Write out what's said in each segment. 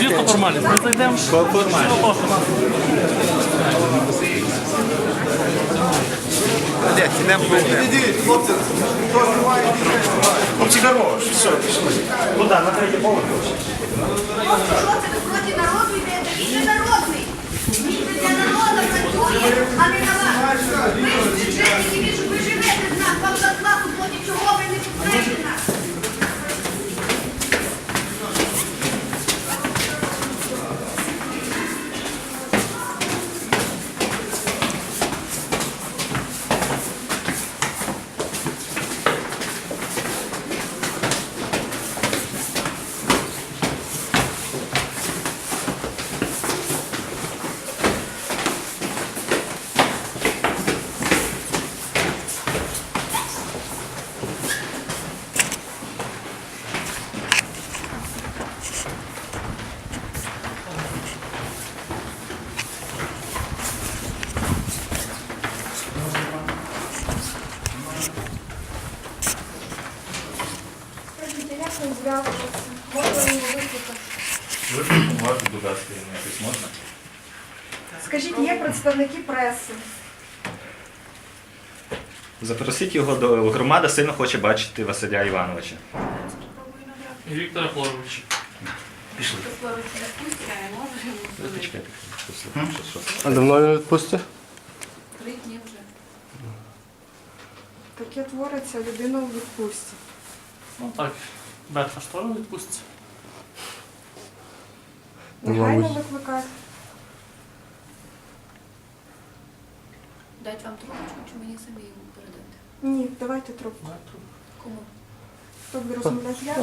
Чисто формально. Ми зайдемо. Формально. Олег, ідемо Хлопці, Хлопці, хорош, все, пішли. Куди? На третій поверх? Що це ви проти народу йдете? Він народний. Він для народу працює, а не на вас. Ви ж бюджетники, ви ж зарплату платять, чого ви не підтримуєте нас? Скажіть, ви? Можна викликати? Можете, будь ласка, якось можна? Скажіть, є представники преси. Запросіть його до громада, сильно хоче бачити Василя Івановича. Віктора Флоровича. Пішли. Почекайте. Що, що? А давно він відпустить? Три дні вже. Таке твориться людина у відпустці. Ну так, Ж теж відпуститься. Негайно Мабуть. викликати. Дать вам трубочку чи мені самі йому передати? Ні, давайте трубку. Кому? Хто буде розмовляти? Я?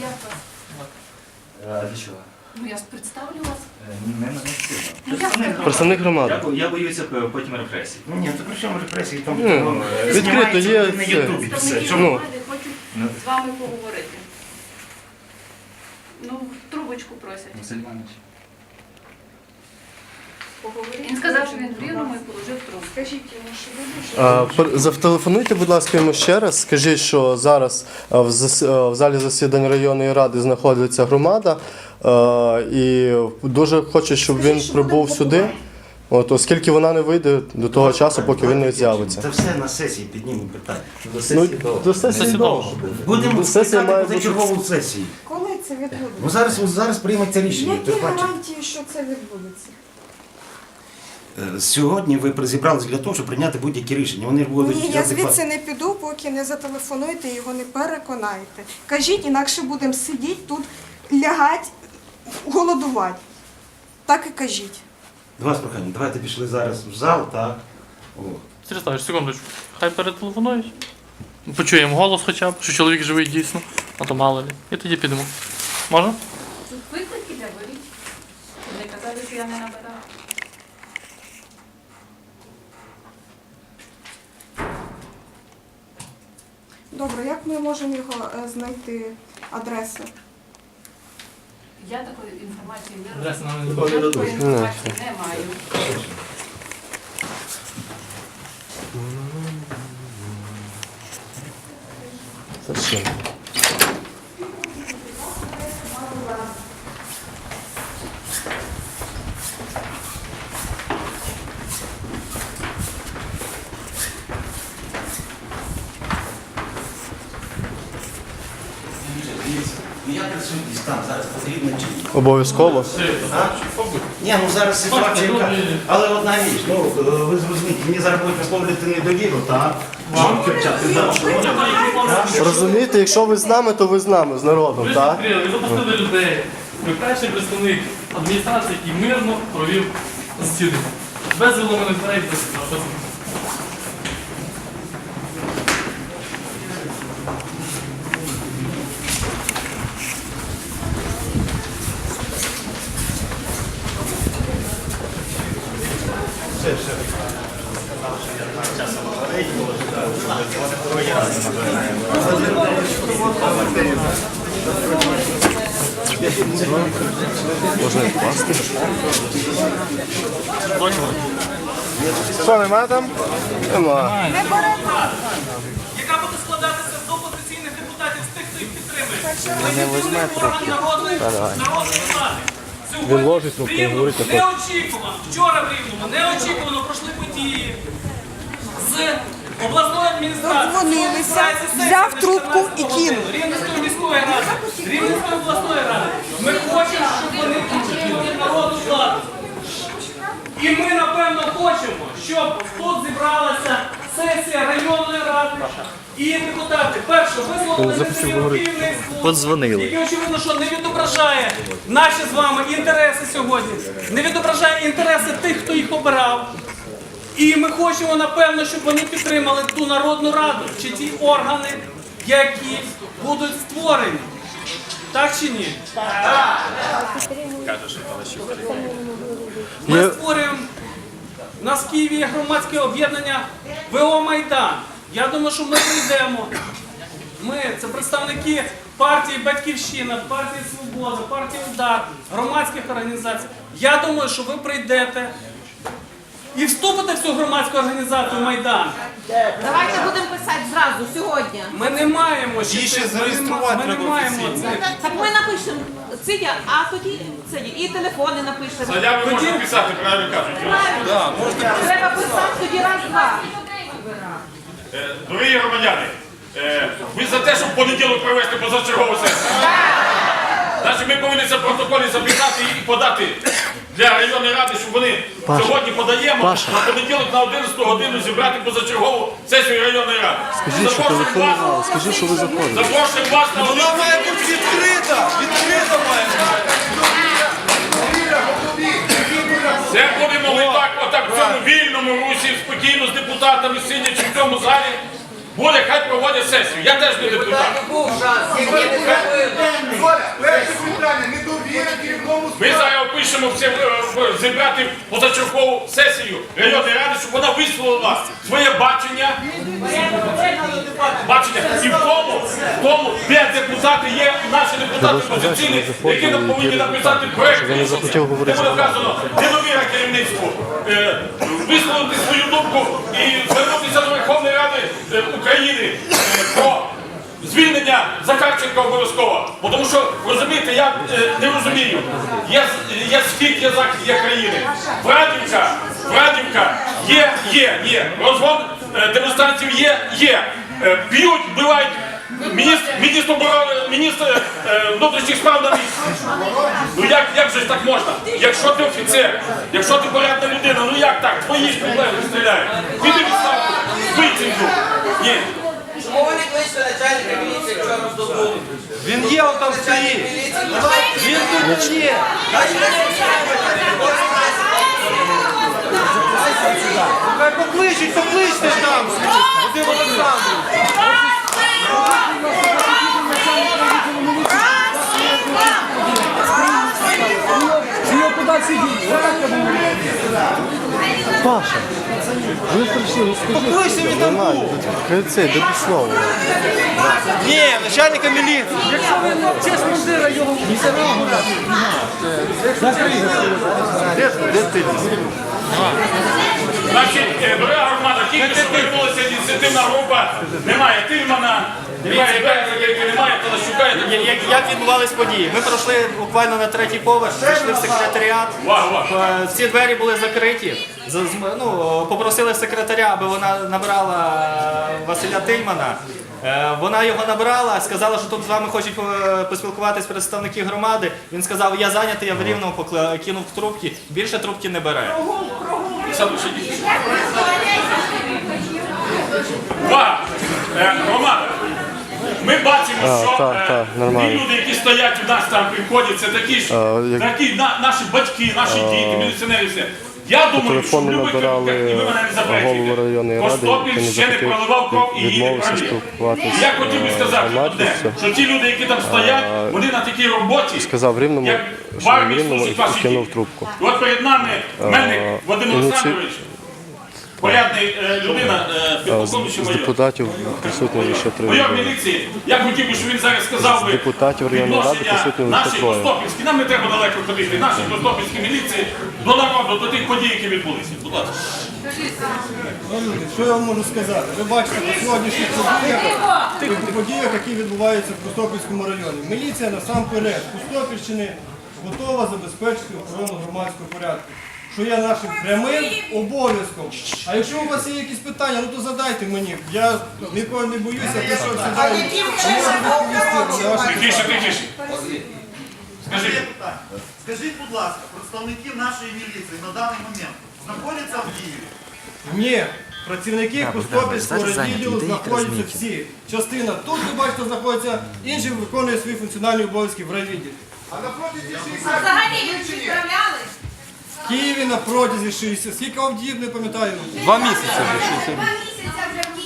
Як вас? А, для чого? Ну я ж представлю вас. Е, Не, не. Ну, Представник. Представник Я, бо- я боюся е, потім репресій. Ну ні, то при чому репресії там Ні, ну, відкрито знімається є на це. Ютубі все. Представники Чому? громади хочуть Ну. з вами поговорити. Ну, трубочку просять. Василь Іванович. Поговоріть. Він сказав, що він в рівному і положив трубку. Скажіть йому, що ви дуже. Пер- Зателефонуйте, будь ласка, йому ще раз. Скажіть, що зараз в, зас- в залі засідань районної ради знаходиться громада, і дуже хоче, щоб він прибув сюди. От, оскільки вона не вийде до того часу, поки він не з'явиться. Це все на сесії піднімемо питання. Ну, до сесії довго. довго. Будемо скликати позачергову сесію. Коли це відбудеться? Ну зараз, зараз прийметься рішення. Які гарантії, що це відбудеться? Е, Сьогодні ви зібралися для того, щоб прийняти будь-які рішення. Вони будуть Ні, я звідси не піду, поки не зателефонуєте його не переконаєте. Кажіть, інакше будемо сидіти тут, лягати, голодувати. Так і кажіть. Два вас прохання. Давайте пішли зараз в зал, так. О. Сергій секундочку. Хай перетелефонують. Почуємо голос хоча б, що чоловік живий дійсно, а то мало лі. І тоді підемо. Можна? Тут виклики для беріть. Не казали, що я не набирала. Добре, як ми можемо його е, знайти адресу? Я такої інформації не розумію. Я такої інформації не маю. Зачем? Присутність там зараз потрібно чи ні? Обов'язково. Ні, ну зараз ситуація яка. Але одна річ, ну е, ви зрозумієте, мені зараз будуть висловлювати недовіру, так? Вам кричати, так? Розумієте, якщо ви з нами, то ви з нами, з народом, Ви так? ви запустили людей. Ви перший представник адміністрації, який мирно провів засідання. Без виломаних дверей нема там? Нема. яка буде складатися з опозиційних депутатів з тих, хто їх підтримує. Не візьме трохи. Народної, народної влади. Сьогодні в Рівному неочікувано, вчора в Рівному неочікувано пройшли події з обласної адміністрації. Сесії взяв трубку і кинув. Рівненської міської ради, Рівненської обласної ради. Ми хочемо, щоб вони підтримали народну владу. І ми, напевно, хочемо, щоб тут зібралася сесія районної ради і депутати. Перше, висловили незамінний Подзвонили. який, очевидно, що не відображає наші з вами інтереси сьогодні, не відображає інтереси тих, хто їх обирав. І ми хочемо, напевно, щоб вони підтримали ту народну раду чи ті органи, які будуть створені. Так чи ні? Ми створюємо нас в Києві є громадське об'єднання ВО Майдан. Я думаю, що ми прийдемо. Ми це представники партії Батьківщина, партії Свобода, партії Удар, громадських організацій. Я думаю, що ви прийдете і вступите в цю громадську організацію Майдан. Давайте будемо писати зразу, сьогодні. Ми не маємо ще це, ми не ма- ми не маємо це. Так ми напишемо Цидя, а тоді це і телефони напишемо. Заяви можна писати, правильно кажуть. Треба писати тоді раз-два. Е, Дорогі громадяни, е, ви за те, щоб в понеділок провести позачергову сесію? Значить, ми повинні це в протоколі записати і подати для районної ради, щоб вони сьогодні подаємо на понеділок на 11 годину зібрати позачергову сесію районної ради. Скажіть, що телефонували, скажіть, що ви заходите. Запрошуємо вас на Вона має бути відкрита! Відкрита має Це будемо ми так, отак в цьому вільному русі, спокійно з депутатами, сидячи в цьому залі. Буде, хай проводять сесію. Я теж не депутат. Ми зараз опишемо все, е, зібрати позачергову сесію районної ради, щоб вона висловила своє бачення. Бачення. І в тому, в тому, де депутати є, наші депутати позиційні, які нам повинні написати проєкт. Де буде вказано недовіра керівництву, е, висловити свою думку і звернутися до Верховної Ради е, України е, про звільнення Захарченка обов'язково. Бо Тому що, розумієте, я е, не розумію. Є, є схід, є захід, є країни. Врадівка, Врадівка, є, є, є. Розгон е, демонстрантів є, є. Б'ють, вбивають. Міністр, міністр міністр внутрішніх справ на місці. Ну як, як же так можна? Якщо ти офіцер, якщо ти порядна людина, ну як так? Твої ж проблеми стріляють. Піди відставку, вицінку. Ні. Чому ви не кличете начальника міліції вчора здобули? Він є, он там стоїть. Він тут є. Хай покличуть, покличте там. Вадим Олександрович. Паша, ви прийшли, розкажи. Покличте від там Нормально, був. це до слова. Ні, начальника міліції. Де ти? Значить, е, дорога громада, тільки що виявилася ініціативна група. Немає Тильмана, немає Березика, немає Талащука. і. Як, як відбувались події? Ми пройшли буквально на третій поверх, прийшли в секретаріат. Увага, увага. Е, Всі двері були закриті. З- з- Ну, попросили секретаря, аби вона набрала Василя Тильмана. Е, Вона його набрала, сказала, що тут з вами хочуть е, поспілкуватись представники громади. Він сказав, я зайнятий, я в рівному покла- кинув трубки, більше трубки не бере. Саду, сидіть. Е, Громада, ми бачимо, А, що так, е, ті люди, які стоять у нас там приходять, це такі ж, А, як- такі на, наші батьки, наші діти, міліціонери, все. Я думаю, що набирали не голову районної ради, який не ще не захотів проливав кров і її спілкуватися, Я хотів би сказати, одне, що ті люди, які там стоять, вони на такій роботі, Сказав Рівному, як що в армії і кинув трубку. І от перед нами Мельник Вадим Олександрович, порядний е, людина, е, З, з майор. депутатів присутні ще три Майор міліції, я хотів би, щоб він зараз сказав би депутатів районної ради присутні лише наші. Костопільські, нам не треба далеко ходити, наші Костопільські міліції до народу, до тих подій, які відбулися. Будь ласка. Ну, люди, що я вам можу сказати? Ви бачите по сьогоднішніх подіях, по подіях, які відбуваються в Костопільському районі. Міліція насамперед Костопільщини готова забезпечити охорону громадського порядку. Що є нашим прямим обов'язком. А якщо у вас є якісь питання, ну то задайте мені. Я нікого не боюся, те, що сідаю, можу відповісти на ваші Тихіше, тихіше. Скажіть. Скажіть, будь ласка, представники нашої міліції на даний момент знаходяться в Києві? Ні, працівники Костопільського відділу знаходяться всі. Частина тут, ви бачите, знаходиться, інші виконують свої функціональні обов'язки в райвідділі. А напротязі 60. А взагалі їх відправляли? В Києві на протязі 60, скільки Авдіїв, не пам'ятаю. Два місяці. Два місяці вже в Києві.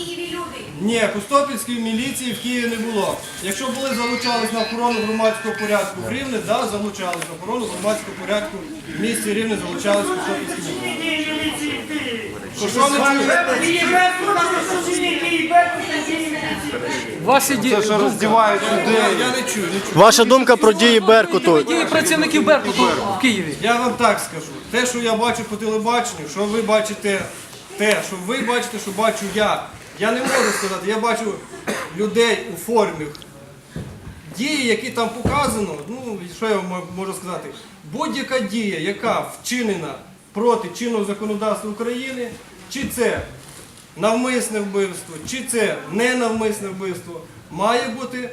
Ні, Костопільської міліції в Києві не було. Якщо були залучались на охорону громадського порядку в Рівне, да, залучались на охорону громадського порядку в місті Рівне залучались Костопільські міліції. Що, не? Ваші дії, Я не чую, не чую. Ваша думка про дії Беркуту. дії працівників Беркуту в Києві. Я вам так скажу. Те, що я бачу по телебаченню, що ви бачите те, що ви бачите, що бачу я. Я не можу сказати, я бачу людей у формі. Дії, які там показано, ну що я вам можу сказати, будь-яка дія, яка вчинена проти чинного законодавства України, чи це навмисне вбивство, чи це ненавмисне вбивство, має бути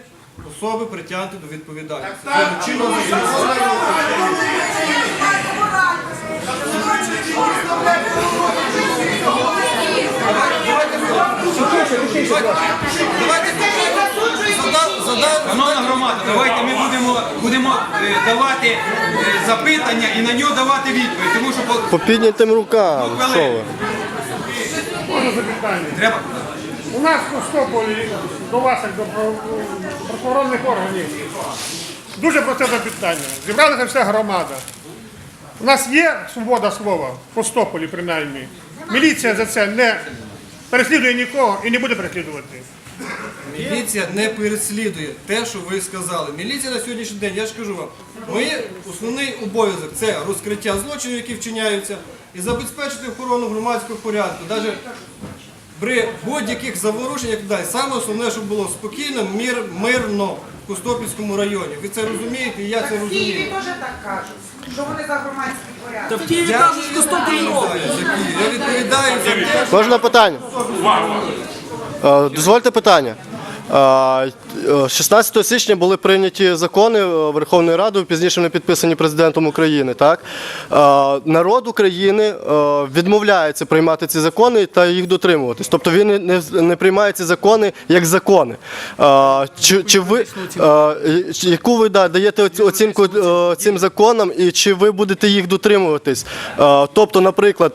особи притягнуті до відповідальності. Чинного законодавства. Шановна громада, давайте ми будемо, будемо е, давати е, запитання і на нього давати відповідь. Тому що по- По піднятим рукам, що ви? треба. У нас в Костополі до вас, як до право- правоохоронних органів, дуже просте запитання. Зібралася вся громада. У нас є свобода слова в Костополі, принаймні. Міліція за це не переслідує нікого і не буде переслідувати. Міліція не переслідує те, що ви сказали. Міліція на сьогоднішній день, я ж кажу вам, мій основний обов'язок це розкриття злочинів, які вчиняються, і забезпечити охорону громадського порядку. Навіть при будь-яких заворушеннях. Саме основне, щоб було спокійно, мир, мирно Костопільському районі. Ви це розумієте, і я це розумію. теж так кажуть, що вони за громадський порядок. Та в Києві Я кажуть, що Костопіль робить. відповідаю за Київ. Я відповідаю за те, Можна питання? Е, Дозвольте питання. Е, е, 16 січня були прийняті закони е, Верховною Радою, пізніше вони підписані президентом України. Так? Народ України е, відмовляється приймати ці закони та їх дотримуватись. Тобто він не- приймає ці закони як закони. Чи, чи ви, яку ви да, даєте оцінку цим законам і чи ви будете їх дотримуватись? Тобто, наприклад,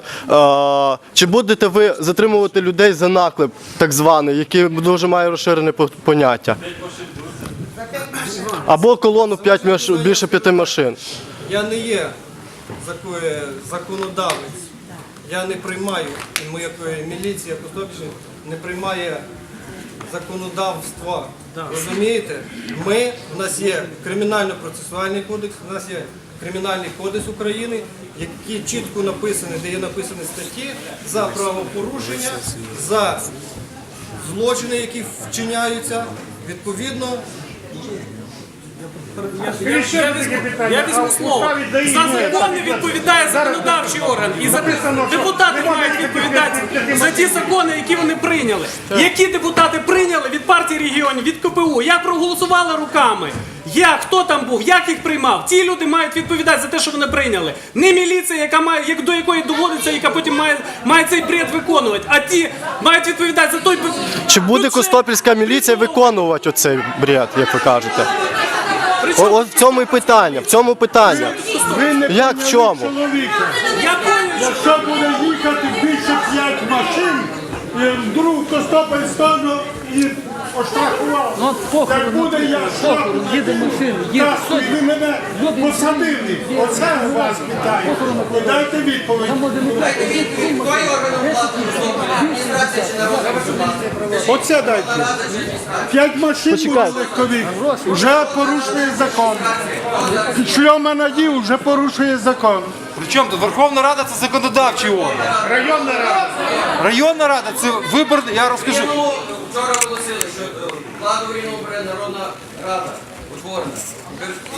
чи будете ви затримувати людей за наклеп, так званий, який дуже має розширене поняття? Або колону 5 маш... більше п'яти машин. Я не є законодавець. Я не приймаю, і моя е, міліція Костопільщини не приймає законодавства. Розумієте? Ми, у нас є кримінально-процесуальний кодекс, у нас є Кримінальний кодекс України, який чітко написаний, де є написані статті за правопорушення, за злочини, які вчиняються. Відповідно. Я візьму слово. За закон не відповідає законодавчий орган. І за- депутати мають відповідати за ті закони, які вони прийняли. Які депутати прийняли від партії регіонів, від КПУ? Як проголосували руками? Я хто там був? Як їх приймав? Ті люди мають відповідати за те, що вони прийняли. Не міліція, яка має як до якої доводиться, яка потім має, має цей бред виконувати. А ті мають відповідати за той Чи буде. Костопільська міліція виконувати оцей бред, як ви кажете? О, от в цьому і питання, в цьому питання. Як в чому? Чоловіка. Я понял, що Якщо буде їхати більше 5 машин, і вдруг Костопіль стану і оштрафував. Ну, похорон, Так буде я похорон, їде машина, їде Так, ви мене посадили. Оце у вас питання. Дайте відповідь. Дайте відповідь, хто є органом влади Костопіля? Адміністрація чи народна влада? Оце дайте. П'ять машин було легкових. Вже порушує закон. Шльома надів вже порушує закон. Причому тут Верховна Рада це законодавчий орган. Районна рада. Районна рада це виборний, я розкажу. Вчора оголосили, що владу в Рівному бере Народна Рада утворена.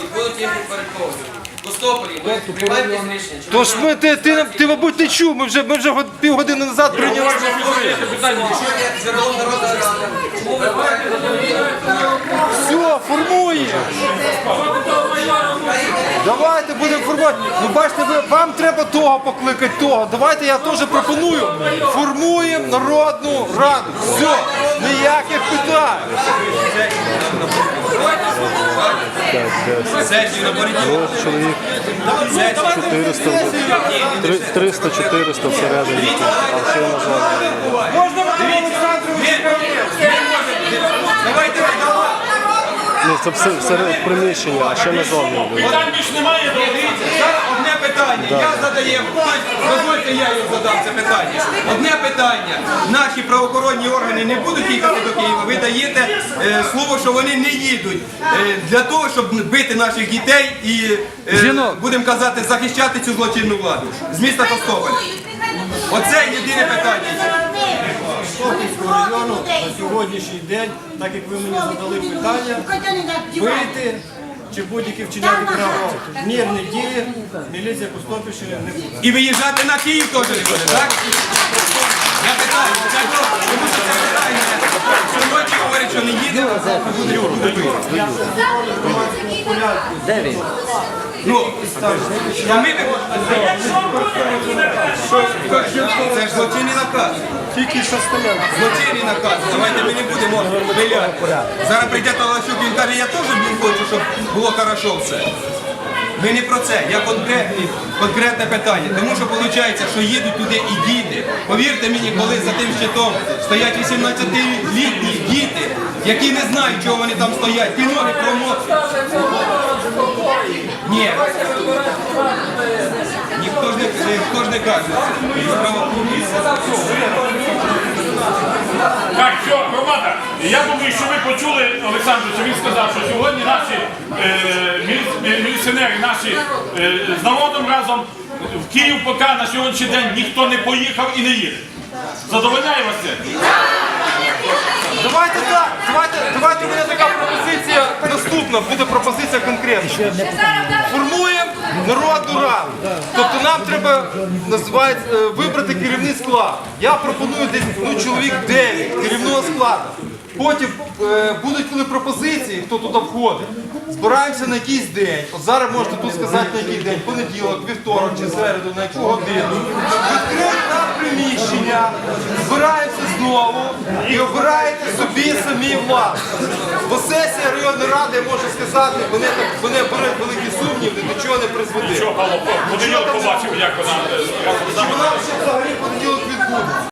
І будуть їм підпорядковувати. Костопорі, ви приймаєте якесь рішення? чи Тож ми, ти, ти, ти, мабуть, не чув, ми вже, ми вже год- півгодини назад прийняли. Є Рада, чому ви берете Все, формуємо. Давайте будемо формувати. Ну бачите, ви, вам треба того покликати, того. Давайте я теж пропоную. Формуємо народну раду. Все, ніяких питань. Сесію на Ну, чоловік 400. Три- 300-400 всередині, а ще на жаль. Можна Вадиму Давайте, Ну, це все всередині приміщення, а ще назовні. Питань більш немає. Дивіться, зараз одне питання. Я задаю, дозвольте, я його задам це питання. Одне питання. Наші правоохоронні органи не будуть їхати до Києва. Ви даєте е, слово, що вони не їдуть е, для того, щоб бити наших дітей і е, будемо казати, захищати цю злочинну владу з міста Костополя. Оце єдине питання. Костопільського району на сьогоднішній день, так як ви мені задали питання, вийти чи будь-які вчиняти право мірні дії, міліція Костопільщини не буде. І виїжджати на Київ теж не буде, так? Я питаю, тому що це питання. Де він? Ну, а ми Це ж злочинний наказ. Тільки що стояв. Злочинний наказ. Давайте ми не будемо виляти. Зараз прийде Талашук, він каже, я теж хочу, щоб було хорошо все. Ми не про це, я конкретні, конкретне питання. Тому що виходить, що їдуть туди і діти. Повірте мені, коли за тим щитом стоять 18-літні діти, які не знають, чого вони там стоять, ті ноги промокнуть. Ні. Ніхто ж не каже. Так, що, громада. Я думаю, що ви почули, Олександр, що він сказав, що сьогодні наші е, е, міліціонери, наші е, з народом разом в Київ поки на сьогоднішній день ніхто не поїхав і не їде. Задовольняє вас це? Давайте так, давайте, давайте у мене така пропозиція наступна, буде пропозиція конкретна. Формуємо народну раду. Тобто нам треба називається, е, вибрати керівний склад. Я пропоную десь ну, чоловік 9 керівного складу. Потім е, будуть коли пропозиції, хто туди входить. Збираємося на якийсь день. От зараз можете тут сказати на який день, понеділок, вівторок чи середу, на яку годину. Відкрити нам приміщення, збираємося знову і обираєте собі самі владу. Бо сесія районної ради, я можу сказати, вони так вони беруть великі сумніви, до чого не призведе. Що, Павло, понеділок побачив, як вона. Чи вона ще взагалі понеділок відбудеться?